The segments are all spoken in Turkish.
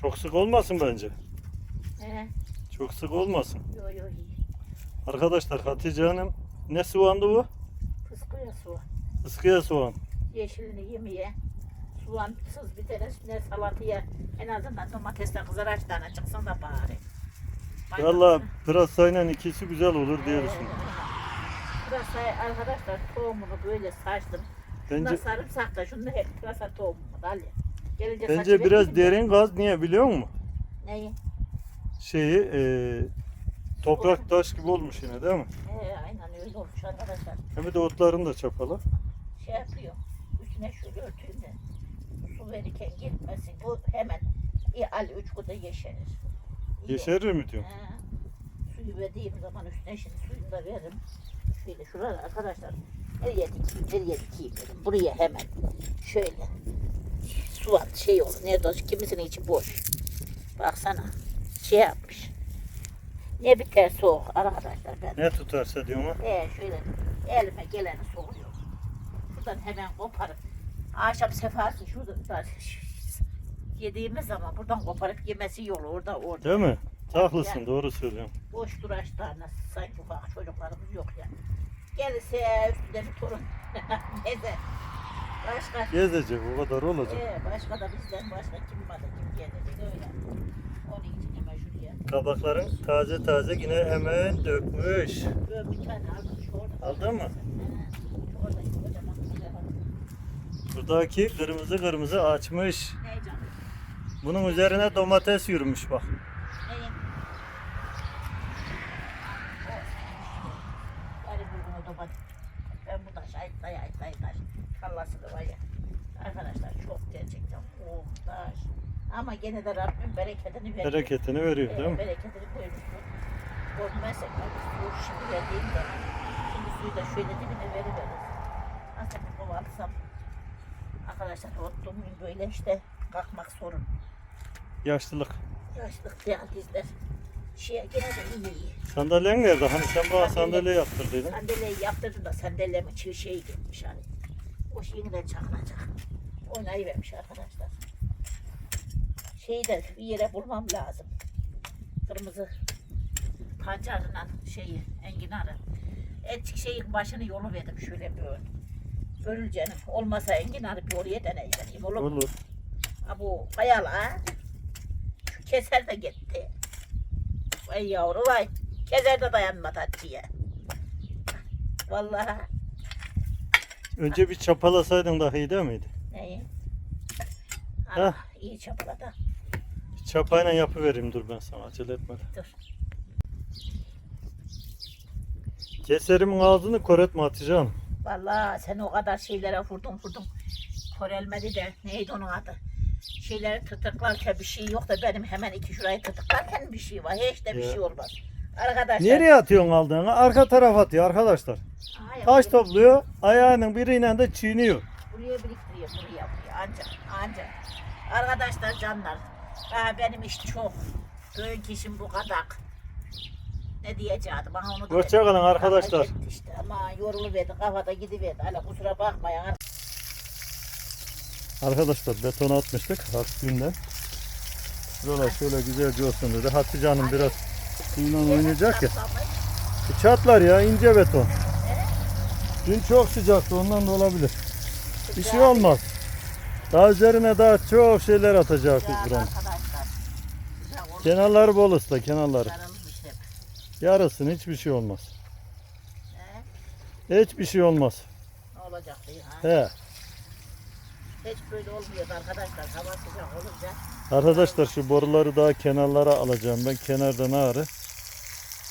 Çok sık olmasın bence. He. Çok sık olmasın. Yo yo iyi. Arkadaşlar Hatice Hanım ne soğandı bu? Fıskuya soğan. Iskıya soğan. Yeşilini yemeye. Soğansız bir tane üstüne salataya en azından domatesle kızaraç tane çıksın da bari. Valla pırasayla ikisi güzel olur diye düşünüyorum. Pırasayı arkadaşlar tohumunu böyle saçtım. Şundan Bence sarımsak da şunu hep pırasa tohumunu da Ali. Gelince bence biraz derin gaz niye biliyor musun? Neyi? Şeyi e, toprak taş gibi olmuş yine değil mi? He, aynen öyle olmuş arkadaşlar. Hem de otlarını da çapala. Şey yapıyor. Üstüne örteyim de su verirken gitmesin. Bu hemen iyi Ali üç kuda yeşerir. İyi Yeşerir mi diyorum? He. Suyu verdiğim zaman üstüne şimdi suyunu da veririm. Şöyle şurada arkadaşlar. Nereye dikeyim, nereye dikeyim dedim. Buraya hemen. Şöyle. Su at, şey olur. Nerede olsun, kimisinin içi boş. Baksana. Şey yapmış. Ne biter soğuk arkadaşlar ben. Ne tutarsa diyorum ha. Ee, şöyle elime geleni soğuyor. Şuradan hemen koparıp akşam sefası şurada da yediğimiz zaman buradan koparıp yemesi yolu orada orada. Değil mi? Haklısın Yani. doğru söylüyorsun. Boş duraçlarına sanki ufak çocuklarımız yok yani. Gelirse üstüne bir torun. Neyse. Başka. Gezecek o kadar olacak. Ee, başka da bizden başka kim var da kim gelecek öyle. Onun için hemen şuraya. Kabakların taze taze yine hemen dökmüş. Böyle bir tane aldım şu orada. Aldın mı? Kocaman güzel aldım. Buradaki kırmızı kırmızı açmış. Ne canım? Bunun üzerine domates yürümüş bak. Neyin? Yani bunu domates. Ben bu taş ay tay ay tay taş. Kallasını var ya. Arkadaşlar çok gerçekten taş. Ama gene de Rabbim bereketini veriyor. Bereketini veriyor değil mi? bereketini koymuş. Korkmazsak abi suyu şimdi verdiğim zaman şimdi suyu da şöyle dibine veriveririz. Bir kova alsam arkadaşlar ottum böyle işte kalkmak sorun. Yaşlılık. Yaşlık ya dizler. Şey gene de iyi iyi. Sandalyen nerede? Hani sen bana Sandalye. yaptırdıydın. Sandalyeyi yaptırdım da sandalyemin çiğ şeyi gitmiş hani. O yeniden çakılacak. Oynayıvermiş arkadaşlar. Şeyi de bir yere bulmam lazım. Kırmızı pancarla şeyi, enginarı. Et şeyin başını yolu verdim şöyle böyle. Börülcenin. Olmasa enginarı bir oraya deneyeceğim. Olur? Olur. Ha bu kayalı ha. Şu keser de gitti. Vay yavru vay. Keser de dayanmadı Hatice'ye. Vallahi. Önce bir çapalasaydın daha iyi değil miydi? Neyi? Heh. Allah iyi çapaladı. Bir çapayla yapıvereyim dur ben sana acele etme. Dur. Keserimin ağzını koretme Hatice Hanım. Vallahi sen o kadar şeylere vurdun vurdun. Korelmedi de neydi onun adı? Şeyleri tırtıklarken bir şey yok da benim hemen iki şurayı tırtıklarken bir şey var. Hiç de bir Ya. şey olmaz. Arkadaşlar. Nereye atıyorsun aldığını? Arka tarafa atıyor arkadaşlar. Hayır, Taş buraya- topluyor, ayağının biriyle de çiğniyor. Buraya biriktiriyor, buraya buraya ancak ancak. Arkadaşlar canlar, daha benim iş çok. Bugün işim bu kadar. Ne diyeceğim bana onu Hoşçakalın arkadaşlar. işte ama yoruluverdi kafada gidiverdi. Hala kusura bakmayın. Arkadaşlar beton atmıştık harç günden. Buralar şöyle güzelce olsun dedi. Hatice Hanım biraz suyla oynayacak ya. E, Çatlar ya ince beton. Dün çok sıcaktı ondan da olabilir. Bir şey olmaz. Daha üzerine daha çok şeyler atacağız biz buranın. Kenarları bol ıslak kenarları. Yarısın hiçbir şey olmaz. Hiçbir şey olmaz. Olacak diye ha? He. Hiç böyle olmuyordu arkadaşlar. Hava sıcak olunca. Arkadaşlar şu boruları daha kenarlara alacağım. Ben kenardan ağrı.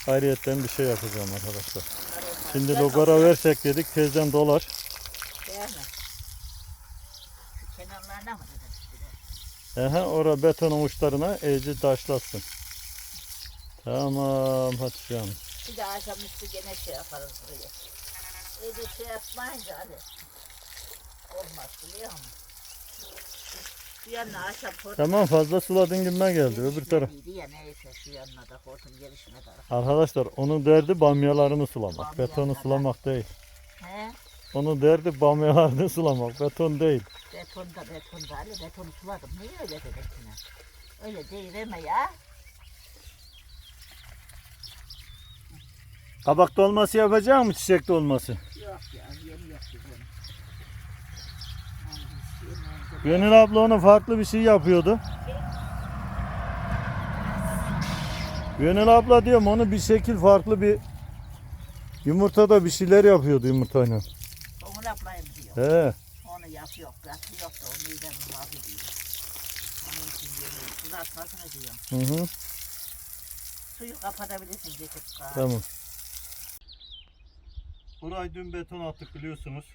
Ayrıyetten bir şey yapacağım arkadaşlar. Şimdi logara toprak, versek dedik tezden dolar. Kenarlarına mı? Aha, ora betonun uçlarına iyice taşlasın. Tamam hadi canım. Bir de akşamüstü gene şey yaparız buraya. Öyle şey yapmayınca hadi. Olmaz biliyor musun? Şu yanına akşam hortum Tamam fazla suladın gibime geldi öbür taraf. gelişmediydi ya neyse şu yanına da hortum gelişmedi. Arkadaşlar onun derdi bamyalarını sulamak. Bamyalar. Betonu sulamak değil. He? Onun derdi bamyalarını sulamak. Beton değil. Betonda betonda Ali betonu suladım. Niye öyle dedin yine? Öyle değil deme ya. Kabak dolması yapacak mı çiçek dolması? Yok ya yeni bizim. Gönül abla ona farklı bir şey yapıyordu. Gönül abla diyorum onu bir şekil farklı bir yumurtada bir şeyler yapıyordu yumurtayla. Onu yapmayayım diyor. He. Onu yapıyor. Yapıyor da onu midem bazı diyor. Onun için yemeği kızartmasını diyor. Hı hı. Suyu kapatabilirsin. Tamam. Burayı dün beton attık biliyorsunuz.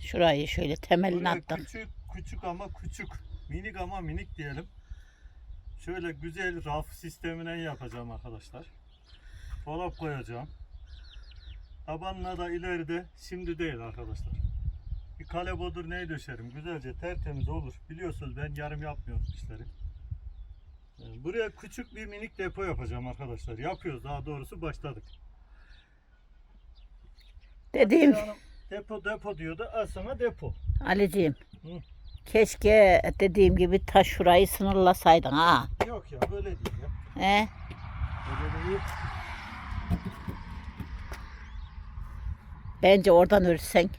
Şurayı şöyle temelini Buraya attım. küçük küçük ama küçük. Minik ama minik diyelim. Şöyle güzel raf sistemine yapacağım arkadaşlar. Dolap koyacağım. Tabanına da ileride şimdi değil arkadaşlar. Bir kale bodur neyi döşerim. Güzelce tertemiz olur. Biliyorsunuz ben yarım yapmıyorum işleri. Buraya küçük bir minik depo yapacağım arkadaşlar. Yapıyoruz daha doğrusu başladık. Dediğim Yani depo depo diyordu. Al sana depo. Ali'ciğim. Hı. Keşke dediğim gibi ta şurayı sınırlasaydın ha. Yok ya böyle değil ya. He? Böyle değil. Bence oradan örsen.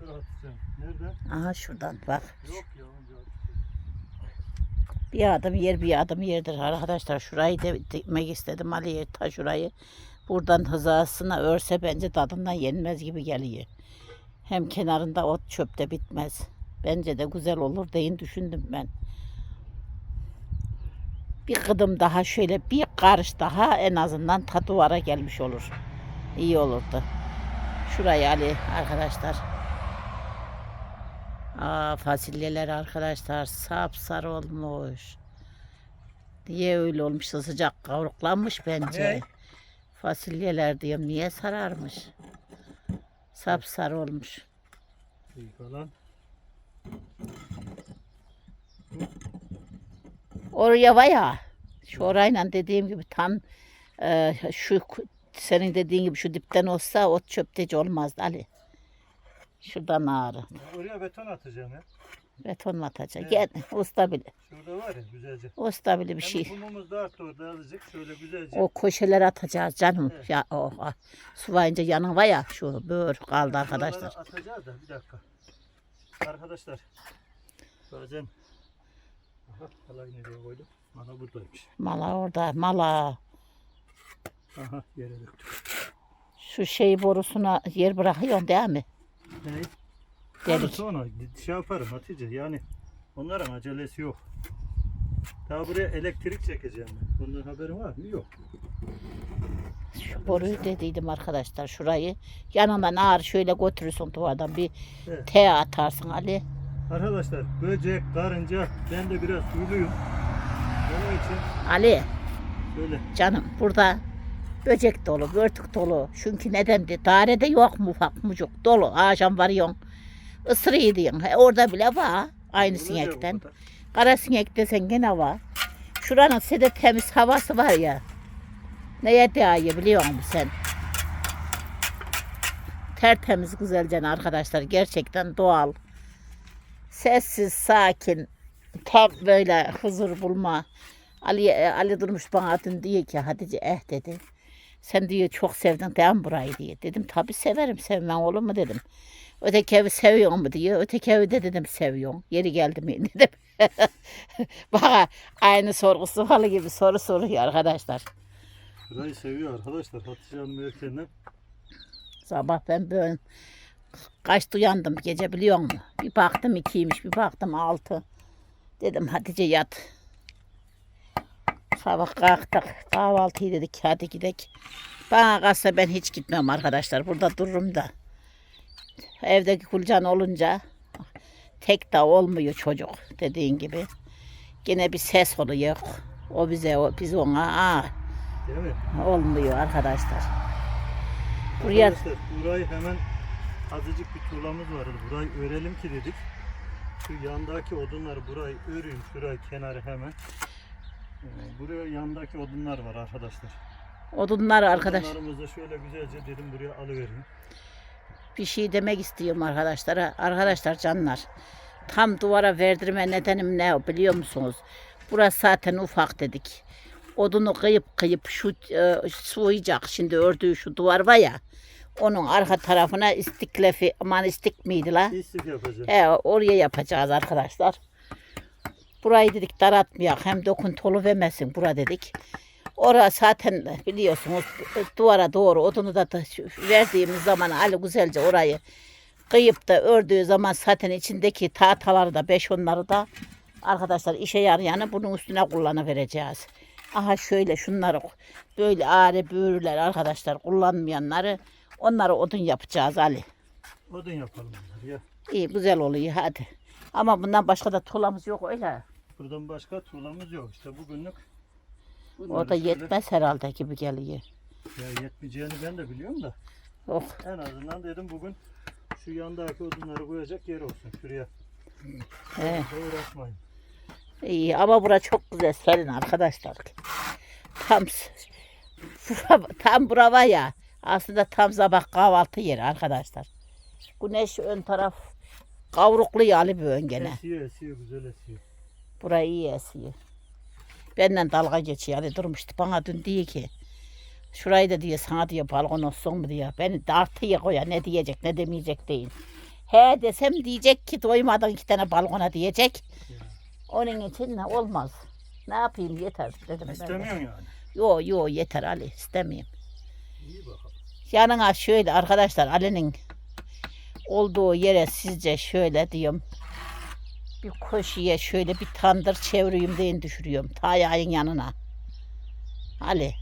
Dur atacağım. Nerede? Aha şuradan bak. Yok ya. Bir adım yer bir adım yerdir arkadaşlar. Şurayı de dikmek istedim Ali'ye ta şurayı. Buradan hızasına örse bence tadından yenmez gibi geliyor. Hem kenarında ot çöp de bitmez. Bence de güzel olur deyin düşündüm ben. Bir kıdım daha şöyle bir karış daha en azından ta duvara gelmiş olur. İyi olurdu. Şurayı Ali arkadaşlar. Aa fasulyeler arkadaşlar sapsarı olmuş. Niye öyle olmuş? Sıcak kavruklanmış bence. Ne? Fasulyeler diyorum niye sararmış? Sapsarı olmuş. İyi falan. Oraya ya şu orayla dediğim gibi tam e, şu senin dediğin gibi şu dipten olsa ot çöpteci olmazdı Ali. Şuradan ağrı. Oraya beton atacağım ya. Beton mu atacak? Evet. Gel usta bile. Şurada var ya güzelce. Usta bile bir Hem şey. kumumuz da arttı orada azıcık. Şöyle güzelce. O köşeleri atacağız canım. Evet. Ya o ah, sulayınca yanı var ya şu böğür kaldı arkadaşlar. Şuralara atacağız da bir dakika. Arkadaşlar. Bazen. Aha halayı nereye koydum? Bana buradaymış. Mala orada mala. Aha yere döktüm. Şu şey borusuna yer bırakıyorsun değil mi? Ne? Delik. Onu sonra şey yaparım Hatice yani onların acelesi yok. Daha buraya elektrik çekeceğim ben. Bunun haberin var mı? Yok. Şu boruyu dediydim arkadaşlar şurayı. Yanından ağır şöyle götürürsün duvardan bir Evet. T atarsın Ali. Arkadaşlar böcek, karınca ben de biraz huyluyum. Onun için Ali böyle canım burada böcek dolu, börtük dolu. Çünkü nedendi? Dairede yok mu ufak mucuk dolu. Akşam varıyorsun. Isırıyı diyorsun. He, orada bile var. Aynı sinekten. Kara sinek desen gene var. Şuranın sede temiz havası var ya. Neye değiyor biliyor musun sen? Tertemiz güzelce arkadaşlar. Gerçekten doğal. Sessiz, sakin. Tam böyle huzur bulma. Ali, Ali Durmuş bana dün diyor ki Hatice eh dedi. Sen diyor çok sevdin değil mi burayı diye. Dedim tabii severim sevmem olur mu dedim. Öteki evi seviyor mu diyor. Öteki evi de dedim seviyorum. Yeri geldi mi dedim. Bana aynı sorgusu halı gibi soru soruyor arkadaşlar. Burayı seviyor arkadaşlar. Hatice Hanım erkenden. Sabah ben böyle kaçta uyandım gece biliyor musun? Bir baktım ikiymiş bir baktım altı. Dedim Hatice yat. Sabah kalktık kahvaltıyı dedik hadi gidelim. Bana kalsa ben hiç gitmem arkadaşlar burada dururum da. Evdeki kulcan olunca tek de olmuyor çocuk dediğin gibi. Yine bir ses oluyor. O bize, o, biz ona aa, Değil mi? olmuyor arkadaşlar. Buraya Arkadaşlar burayı hemen azıcık bir tuğlamız vardı. Burayı örelim ki dedik. Şu yandaki odunları burayı öreyim. Şurayı kenarı hemen. Ee, Buraya yandaki odunlar var arkadaşlar. odunlar arkadaş. Odunlarımızı şöyle güzelce dedim buraya alıvereyim. Bir şey demek istiyorum arkadaşlara. Arkadaşlar canlar. Tam duvara verdirme nedenim ne biliyor musunuz? Burası zaten ufak dedik. Odunu kıyıp kıyıp şu e, soğuyacak şimdi ördüğü şu duvar var ya. Onun arka tarafına istiklefi aman istik miydi la? İstik yapacağız. He, oraya yapacağız arkadaşlar. Burayı dedik daratmayak hem dokuntulu vermesin bura dedik. Orası zaten biliyorsunuz duvara doğru odunu da da verdiğimiz zaman Ali güzelce orayı kıyıp da ördüğü zaman zaten içindeki tahtaları da beş onları da arkadaşlar işe yarayanı bunun üstüne kullanıvereceğiz. Aha şöyle şunları böyle ağrı büğürler arkadaşlar kullanmayanları onları odun yapacağız Ali. Odun yapalım bunları ya. İyi güzel oluyor hadi. Ama bundan başka da tuğlamız yok öyle. Buradan başka tuğlamız yok. İşte bugünlük. O da şöyle- yetmez herhalde gibi geliyor. Ya yetmeyeceğini ben de biliyorum da. Oh. En azından dedim bugün şu yandaki odunları koyacak yer olsun şuraya. He. Hiç uğraşmayın. İyi ama bura çok güzel serin arkadaşlar. Tam s- tam bura var ya aslında tam sabah kahvaltı yeri arkadaşlar. Güneş ön taraf kavruklu yağlı bir ön gene. Esiyor esiyor güzel esiyor. Burayı iyi esiyor. Benden dalga geçiyor. Yani durmuştu bana dün diyor ki şurayı da diyor sana diyor balkon olsun mu diyor. Beni dartıya koya ne diyecek ne demeyecek deyin. He desem diyecek ki doymadan iki tane balkona diyecek. Onun için ne olmaz. Ne yapayım yeter dedim. İstemiyorsun yani. Yo yo yeter Ali istemiyorum. İyi bakalım. Yanına şöyle arkadaşlar Ali'nin olduğu yere sizce şöyle diyorum. Bir koşuya şöyle bir tandır çevireyim deyin düşürüyorum. Ta ayağın yanına. Ali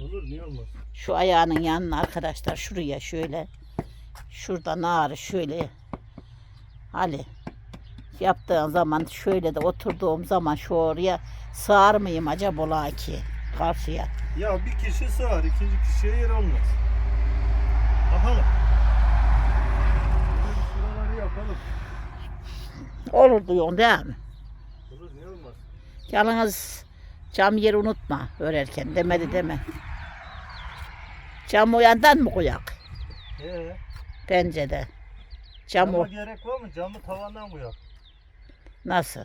Olur niye olmaz? şu ayağının yanına arkadaşlar şuraya şöyle. Şurada narı şöyle. Ali yaptığın zaman şöyle de oturduğum zaman şu oraya sığar mıyım acaba ola ki karşıya? Ya bir kişi sığar, ikinci kişiye yer olmaz. Bakalım. Olur diyorsun değil mi? Olur niye olmaz? Yalnız cam yeri unutma örerken demedi deme. Cam o yandan mı koyak? Ee, Bence de. Cam cama o gerek var mı? Camı tavandan koyalım. nasıl?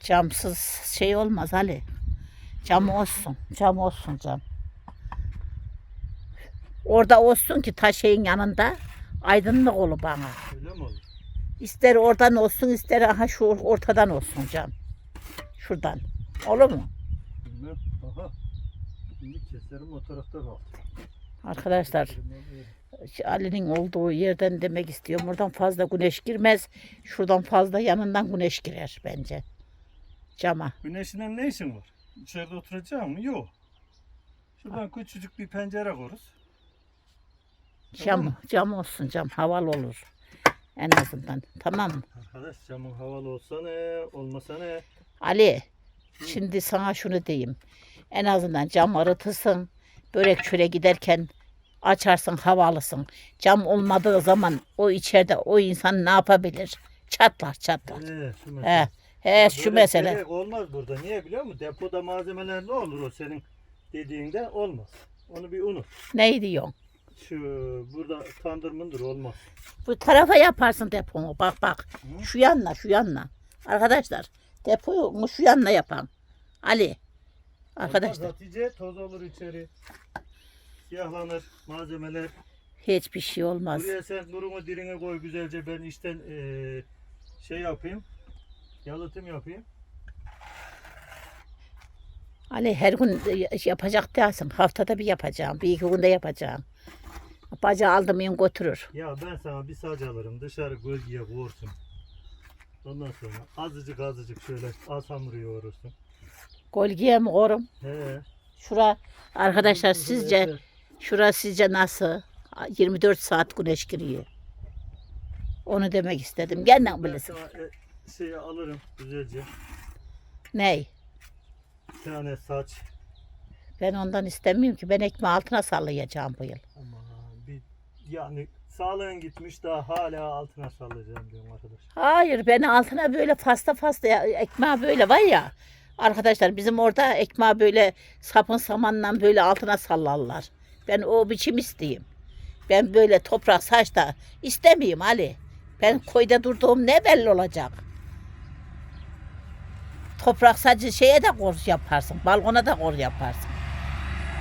Camsız şey olmaz Ali. Cam olsun. Cam olsun cam. Orada olsun ki ta şeyin yanında aydınlık olur bana. Öyle mi olur? İster oradan olsun ister aha şu ortadan olsun cam. Şuradan. Olur mu? Bilmem. Aha. Şimdi keserim o tarafta kal. Arkadaşlar Ali'nin olduğu yerden demek istiyorum. Oradan fazla güneş girmez. Şuradan fazla yanından güneş girer bence. Cama. Güneşinden ne işin var? İçeride oturacağım mı? Yok. Şuradan küçücük bir pencere koruz. Cam, cam olsun cam. Havalı olur. En azından. Tamam mı? Arkadaş camın havalı olsa ne, olmasa ne? Ali. Şimdi sana şunu diyeyim. En azından cam arıtırsın. Börek çöre giderken açarsın havalısın. Cam olmadığı zaman o içeride o insan ne yapabilir? Çatlar çatlar. Ee, şu mesele. He, he şu Böyle mesele. gerek olmaz burada. Niye biliyor musun? Depoda malzemeler ne olur o senin dediğinde olmaz. Onu bir unut. Ne diyorsun? Şu burada tandır mındır olmaz. Bu tarafa yaparsın depomu. Bak bak. Hı? Şu yanına şu yanına. Arkadaşlar depoyu şu yanına yapan. Ali. Arkadaşlar Olmaz Hatice toz olur içeri. Siyahlanır malzemeler. hiçbir şey olmaz. Buraya sen durumu dirine koy güzelce ben işten eee, şey yapayım. Yalıtım yapayım. Ali her gün yapacak değilsin. Haftada bir yapacağım. Bir iki günde yapacağım. Bacağı aldım yine götürür. Ya ben sana bir saç alırım dışarı gölgeye vursun. Ondan sonra azıcık azıcık şöyle az hamuru yoğurursun. Golgiye mi korum? He. Şura arkadaşlar sizce şura sizce nasıl? 24 saat güneş giriyor. Onu demek istedim. Gel Ben bilirsin. sana e, şeyi alırım güzelce. Ney? Bir tane saç. Ben ondan istemiyorum ki. Ben ekmeği altına sallayacağım bu yıl. Aman yani sağlığın gitmiş daha hala altına sallayacağım diyorum arkadaş. Hayır beni altına böyle fasta fasta ya- ekmeği böyle var ya. Arkadaşlar bizim orada ekmeği böyle sapın samanla böyle altına sallarlar. Ben o biçim isteyeyim. Ben böyle toprak saçta istemeyeyim Ali. Ben koyda durduğum ne belli olacak. toprak sadece şeye de kor yaparsın. Balkona da kor yaparsın.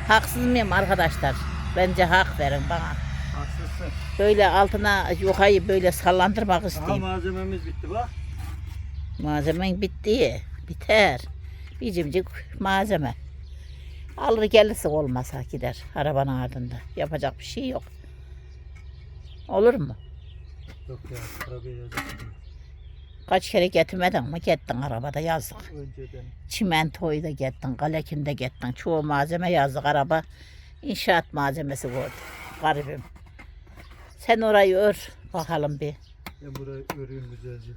Haksız mıyım arkadaşlar? Bence hak verin bana. Haksızsın. Böyle altına yukayı böyle sallandırmak Aha isteyeyim. malzememiz bitti bak. Malzemen bitti. Biter. Bir cimcik malzeme. Alır gelirse olmasa gider arabanın ardında. Yapacak bir şey yok. Olur mu? Yok ya arabaya yazık. Kaç kere getirmedin mi? Gittin arabada yazdık. Önceden. Çimentoyu da gittin, kalekini de gittin. Çoğu malzeme yazdık araba. İnşaat malzemesi koydu. Garibim. Sen orayı ör bakalım bir. Ben burayı öreyim güzelce.